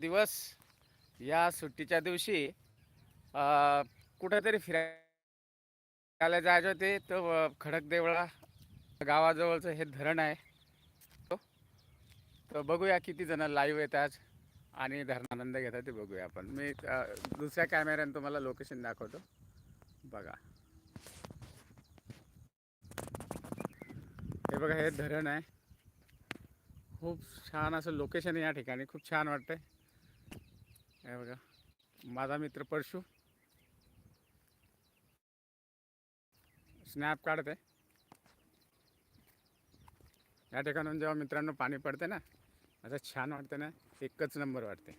दिवस या सुट्टीच्या दिवशी कुठंतरी फिरायला जायचे होते. तर खडकदेवळा खडक देवळा गावाजवळचं हे धरण आहे. तर बघूया किती जण लाईव्ह येतात आज आणि धरण आनंद घेतात ते बघूया आपण. मी दुसऱ्या कॅमेऱ्याने तुम्हाला लोकेशन दाखवतो. बघा. हे बघा हे धरण आहे. खूप छान असं लोकेशन आहे या ठिकाणी. खूप छान वाटतंय. हे बघा माझा मित्र परशू. स्नॅप काढते या ठिकाणून जेव्हा मित्रांनो पाणी पडते ना असं छान वाटते ना एकच नंबर वाटते.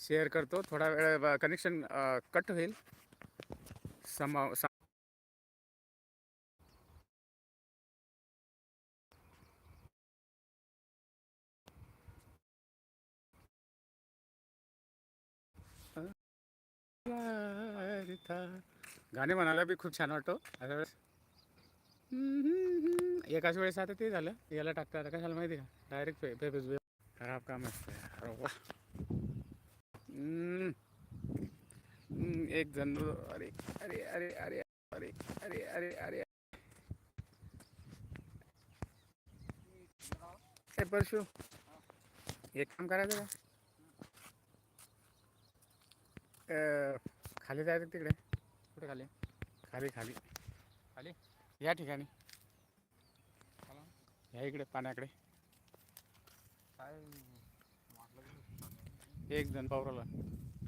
शेअर करतो थोडा वेळ कनेक्शन कट होईल. समा गाणे म्हणायला बी खूप छान वाटतो. अशा वेळेस. एकाच वेळेस आता ते झालं. याला टाकता आता कशाला माहिती का? डायरेक्ट पे पेपेस बे खराब काम असतं अरे एक जण अरे अरे अरे अरे अरे अरे अरे अरे. परशु. एक काम करायचं का? खाली जायचं तिकडे? कुठे खाली? खाली खाली. खाली? या ठिकाणी. या इकडे पाण्याकडे. एक जण पावराला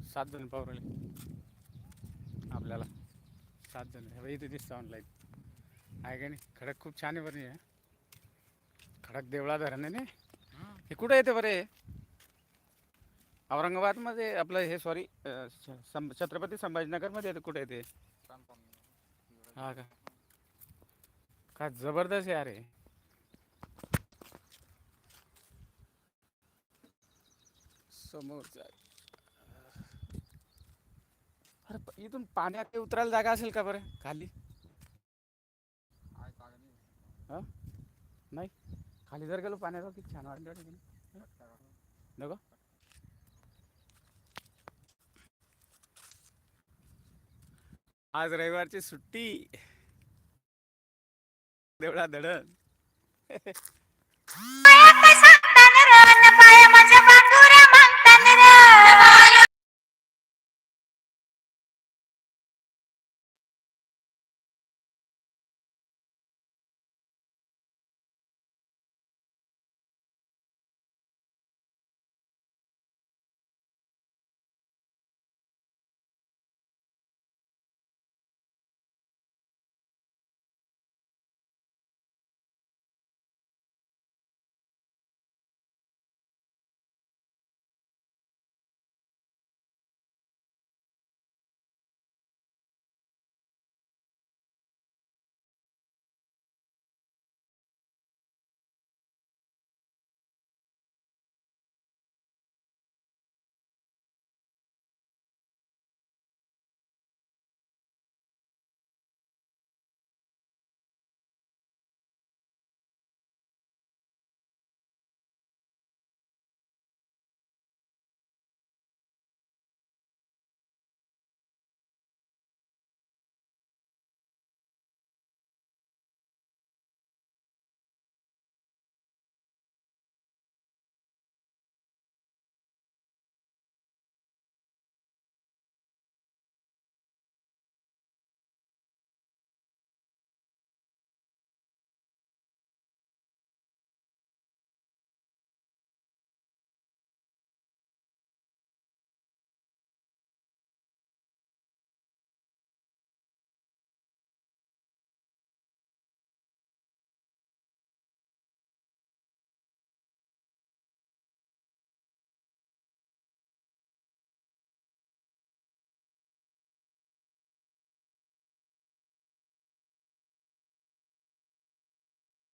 सात जण पावराले. आपल्याला सात जण. हे इथे दिसतं ऑनलाईन आहे का नाही? खडक खूप छान आहे बरं. खडक देवळा धरण आहे ना हे कुठं येते बरं औरंगाबादमध्ये आपलं हे सॉरी छत्रपती संभाजीनगरमध्ये येते कुठे येते हा का? का जबरदस्त यार आहे समोरचा. अरे इथून पाण्यात ते उतरायला जागा असेल का बरं? खाली? हा? नाही? खाली जर गेलो पाण्यात किती छान वाटलं. नको. आज रविवारची सुट्टी. देवळा दडण